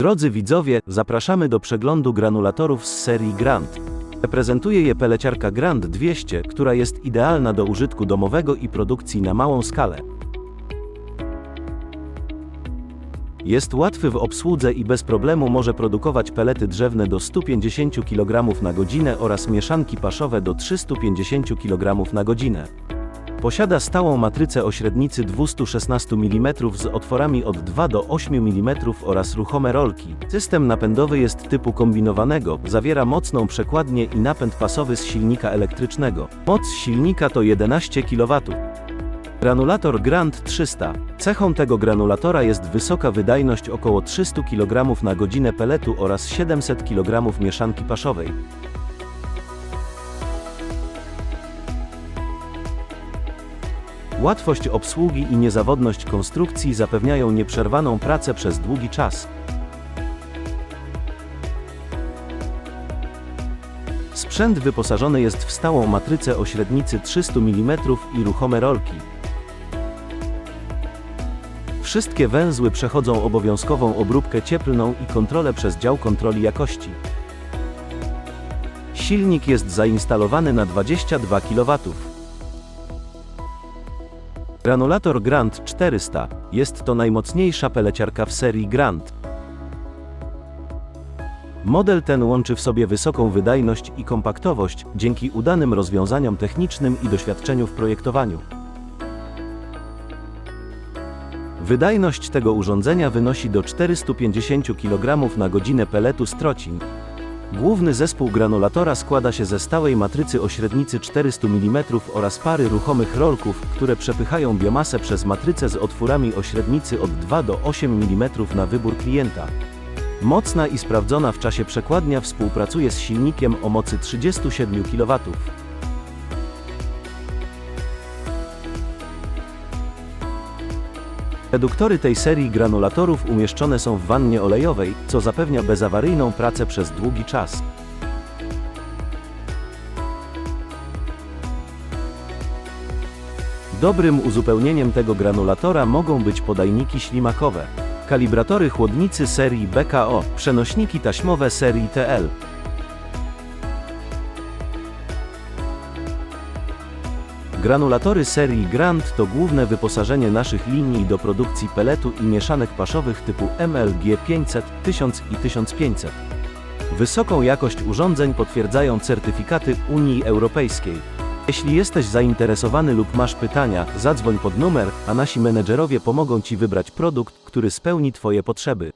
Drodzy widzowie, zapraszamy do przeglądu granulatorów z serii Grand. Reprezentuje je peleciarka Grand 200, która jest idealna do użytku domowego i produkcji na małą skalę. Jest łatwy w obsłudze i bez problemu może produkować pelety drzewne do 150 kg na godzinę oraz mieszanki paszowe do 350 kg na godzinę. Posiada stałą matrycę o średnicy 216 mm z otworami od 2 do 8 mm oraz ruchome rolki. System napędowy jest typu kombinowanego, zawiera mocną przekładnię i napęd pasowy z silnika elektrycznego. Moc silnika to 11 kW. Granulator Grand 300. Cechą tego granulatora jest wysoka wydajność około 300 kg na godzinę peletu oraz 700 kg mieszanki paszowej. Łatwość obsługi i niezawodność konstrukcji zapewniają nieprzerwaną pracę przez długi czas. Sprzęt wyposażony jest w stałą matrycę o średnicy 300 mm i ruchome rolki. Wszystkie węzły przechodzą obowiązkową obróbkę cieplną i kontrolę przez dział kontroli jakości. Silnik jest zainstalowany na 22 kW. Granulator Grand 400 jest to najmocniejsza peleciarka w serii Grand. Model ten łączy w sobie wysoką wydajność i kompaktowość dzięki udanym rozwiązaniom technicznym i doświadczeniu w projektowaniu. Wydajność tego urządzenia wynosi do 450 kg na godzinę peletu z trocin. Główny zespół granulatora składa się ze stałej matrycy o średnicy 400 mm oraz pary ruchomych rolków, które przepychają biomasę przez matrycę z otwórami o średnicy od 2 do 8 mm na wybór klienta. Mocna i sprawdzona w czasie przekładnia współpracuje z silnikiem o mocy 37 kW. Reduktory tej serii granulatorów umieszczone są w wannie olejowej, co zapewnia bezawaryjną pracę przez długi czas. Dobrym uzupełnieniem tego granulatora mogą być podajniki ślimakowe, kalibratory chłodnicy serii BKO, przenośniki taśmowe serii TL. Granulatory serii Grand to główne wyposażenie naszych linii do produkcji peletu i mieszanek paszowych typu MLG 500, 1000 i 1500. Wysoką jakość urządzeń potwierdzają certyfikaty Unii Europejskiej. Jeśli jesteś zainteresowany lub masz pytania, zadzwoń pod numer, a nasi menedżerowie pomogą Ci wybrać produkt, który spełni Twoje potrzeby.